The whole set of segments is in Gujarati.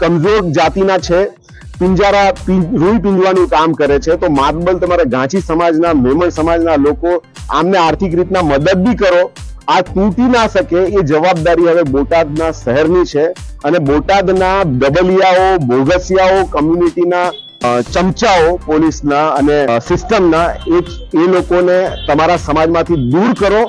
કમજોર જાતિના છે, પિંજારા રૂઈ પીંજવાનું કામ કરે છે, તો માતબલ તમારા ગાંચી સમાજના, મેમણ સમાજના લોકો આમને આર્થિક રીતના મદદ બી કરો. આ તૂટી ના શકે એ જવાબદારી હવે બોટાદના શહેરની છે અને બોટાદના ડબલિયાઓ, બોગસિયાઓ, કમ્યુનિટીના ચમચાઓ પોલીસના અને સિસ્ટમના એ એ લોકોને તમારા સમાજમાંથી દૂર કરો,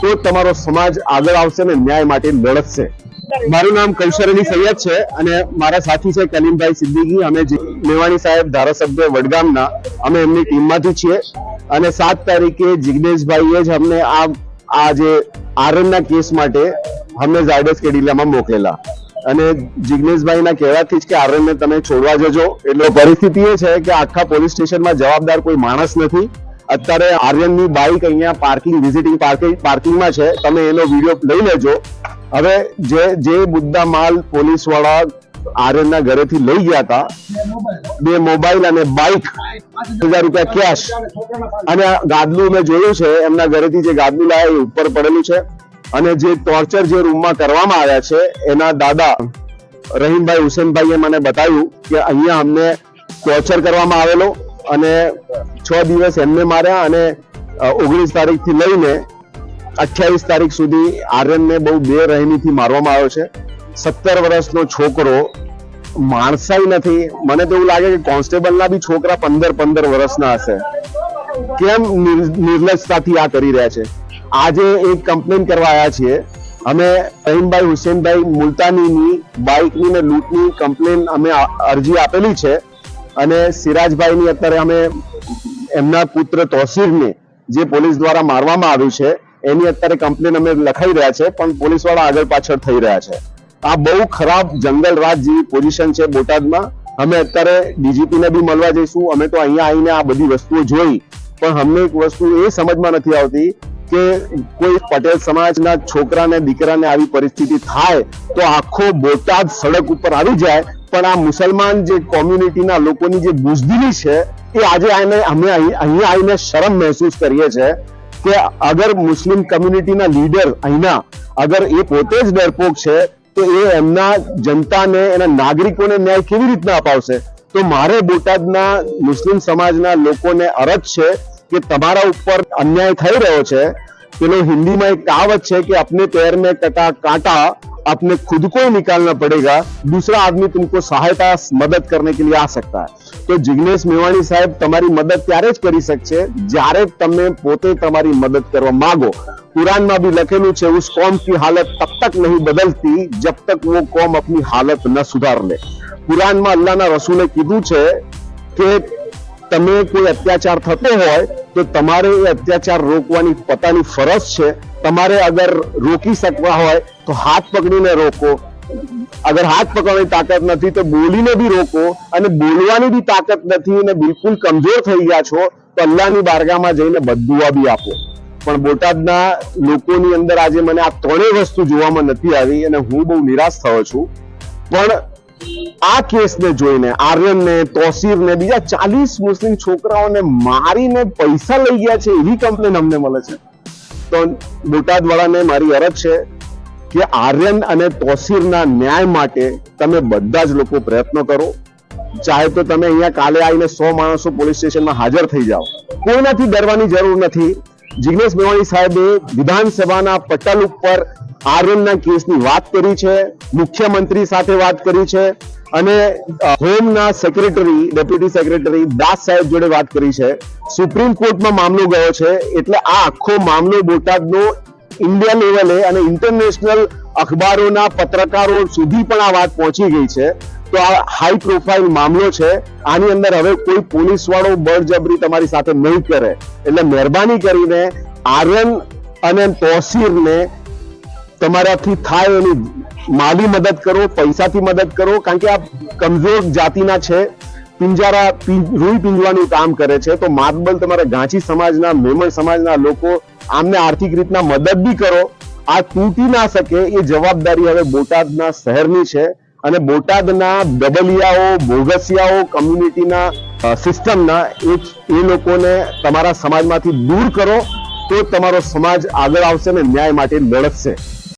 તો તમારો સમાજ આગળ આવશે અને ન્યાય માટે લડશે મારું નામ કૌશર સૈયદ છે અને મારા સાથી છે કલીમભાઈ સિદ્દીકી. અમે મેવાણી સાહેબ ધારાસભ્ય વડગામના, અમે એમની ટીમમાંથી છીએ. અને સાત તારીખે જિગ્નેશભાઈએ જ અમને આ આ જે આરએનના કેસ માટે અમને ઝાયડસ કેડિલામાં મોકલેલા. અને જિગ્નેશભાઈના કહેવાથી જ કે આરએનને તમે છોડવા જજો. એટલે પરિસ્થિતિ એ છે કે આખા પોલીસ સ્ટેશનમાં જવાબદાર કોઈ માણસ નથી. અત્યારે આર્યનની બાઇક અહીંયા પાર્કિંગ, વિઝિટિંગ પાર્કિંગમાં છે. તમે એનો વીડિયો લઈ લેજો. હવે જે જે મુદ્દા માલ પોલીસવાળા આર્યનના ઘરેથી લઈ ગયા હતા, બે મોબાઈલ અને બાઇક હજાર રૂપિયા કેશ અને ગાદલું મેં જોયું છે, એમના ઘરેથી જે ગાદલું લાયા એ ઉપર પડેલું છે. અને જે ટોર્ચર જે રૂમમાં કરવામાં આવ્યા છે, એના દાદા રહીમભાઈ હુસેનભાઈએ મને બતાવ્યું કે અહીંયા અમને ટોર્ચર કરવામાં આવેલો અને છ દિવસ એમને માર્યા અને ઓગણીસ તારીખથી લઈને અઠ્યાવીસ તારીખ સુધી આર્યનને બહુ બે રહેમીથી મારવામાં આવ્યો છે. સત્તર વર્ષનો છોકરો માણસાઈ નથી. મને તો એવું લાગે કે કોન્સ્ટેબલના બી છોકરા પંદર પંદર વર્ષના હશે. કેમ નિર- નિર્લજતાથી આ કરી રહ્યા છે? આજે એક કમ્પ્લેન કરવા આવ્યા છીએ. અમે રહીમભાઈ, હુસેનભાઈ મુલતાનીની, બાઇકની ને લૂંટની કમ્પ્લેન અમે અરજી આપેલી છે. અને સિરાજભાઈની અત્યારે અમે એમના પુત્ર તોસીરને જે પોલીસ દ્વારા મારવામાં આવ્યું છે એની અત્યારે કમ્પ્લેન અમે લખાઈ રહ્યા છે, પણ પોલીસવાળા આગળ પાછળ થઈ રહ્યા છે. આ બહુ ખરાબ જંગલ રાજ જેવી પોઝિશન છે બોટાદમાં. અમે અત્યારે ડીજીપી ને બી મળવા જઈશું. અમે તો અહીંયા આવીને આ બધી વસ્તુઓ જોઈ. પણ અમને એક વસ્તુ એ સમજમાં નથી આવતી કે કોઈ પટેલ સમાજના છોકરાને, દીકરાને આવી પરિસ્થિતિ થાય તો આખો બોટાદ સડક ઉપર આવી જાય. પણ આ મુસલમાન જે કોમ્યુનિટીના લોકોની જે બુઝદીલી છે, એ આજે આને અમે અહીં- અહીંયા આવીને શરમ મહેસૂસ કરીએ છીએ. કે અગર મુસ્લિમ કમ્યુનિટીના લીડર અહીંના અગર એ પોતે જ ડરપોક છે, તો એ એમના જનતાને, એના નાગરિકોને ન્યાય કેવી રીતના અપાવશે? તો મારે બોટાદના મુસ્લિમ સમાજના લોકોને અરજ છે કે તમારા ઉપર અન્યાય થઈ રહ્યો છે. પેલો હિન્દીમાં એક કહાવત છે કે, અપને પેર મેં ટકા કાંટા अपने खुद को ही निकालना पड़ेगा दूसरा आदमी तुमको सहायता मदद करने के लिए आ सकता है તો જિગ્નેશ મેવાણી સાહેબ તમારી મદદ ત્યારે જ કરી શકશે જ્યારે તમે પોતે તમારી મદદ કરવા માંગો कुरान भी लखेलू છે उस कौम की हालत तब तक नहीं बदलती जब तक वो कौम अपनी हालत न सुधार ले કુરાનમાં અલ્લાહના રસૂલે કીધું છે કે તમે કોઈ અત્યાચાર થતો હોય તો તમારે એ અત્યાચાર રોકવાની પોતાની ફરજ છે. તમારે અગર રોકી શકવા હોય તો હાથ પકડીને રોકો. અગર હાથ પકડવાની તાકાત નથી તો બોલીને બી રોકો. અને બોલવાની બી તાકાત નથી અને બિલકુલ કમજોર થઈ ગયા છો તો અલ્લાહની બારગામાં જઈને બદુઆ બી આપો. પણ બોટાદના લોકોની અંદર આજે મને આ ત્રણેય વસ્તુ જોવામાં નથી આવી અને હું બહુ નિરાશ થયો છું. પણ આ કેસને જોઈને આર્યનને, તોસીરને, બીજા ચાલીસ મુસ્લિમ છોકરાઓને મારીને પૈસા લઈ ગયા છે એવી કમ્પ્લેન અમને મળે છે. તો બોટાદ વાળાને મારી અરજ છે કે આર્યન અને તોસીરના ન્યાય માટે તમે બધા જ લોકો પ્રયત્ન કરો. ચાહે તો તમે અહીંયા કાલે આવીને સો માણસો પોલીસ સ્ટેશનમાં હાજર થઈ જાઓ. કોઈનાથી ડરવાની જરૂર નથી. જિગ્નેશ મેવાણી સાહેબે વિધાનસભાના પટલ ઉપર આર્યનના કેસની વાત કરી છે, મુખ્યમંત્રી સાથે વાત કરી છે, અને હોમના સેક્રેટરી, ડેપ્યુટી સેક્રેટરી દાસ સાહેબ જોડે વાત કરી છે. સુપ્રીમ કોર્ટમાં મામલો ગયો છે, એટલે આ આખો મામલો બોટાદનો ઇન્ડિયા લેવલે અને ઇન્ટરનેશનલ અખબારોના પત્રકારો સુધી પણ આ વાત પહોંચી ગઈ છે. તો આ હાઈ પ્રોફાઇલ મામલો છે. આની અંદર હવે કોઈ પોલીસ વાળો બળજબરી તમારી સાથે નહીં કરે. એટલે મહેરબાની કરીને આર્યન અને તોસીરને તમારાથી થાય એની માલી મદદ કરો, પૈસાથી મદદ કરો, કારણ કે આ કમજોર જાતિના છે. પિંજારા રૂઈ પીંજવાનું કામ કરે છે. તો માતબલ તમારા ગાંચી સમાજના, મેમણ સમાજના લોકો આમને આર્થિક રીતના મદદ બી કરો. આ તૂટી ના શકે એ જવાબદારી હવે બોટાદના શહેરની છે. અને બોટાદના ડબલિયાઓ બોગસિયાઓ કમ્યુનિટીના સિસ્ટમના એ એ લોકોને તમારા સમાજમાંથી દૂર કરો તો તમારો સમાજ આગળ આવશે ને ન્યાય માટે લડશે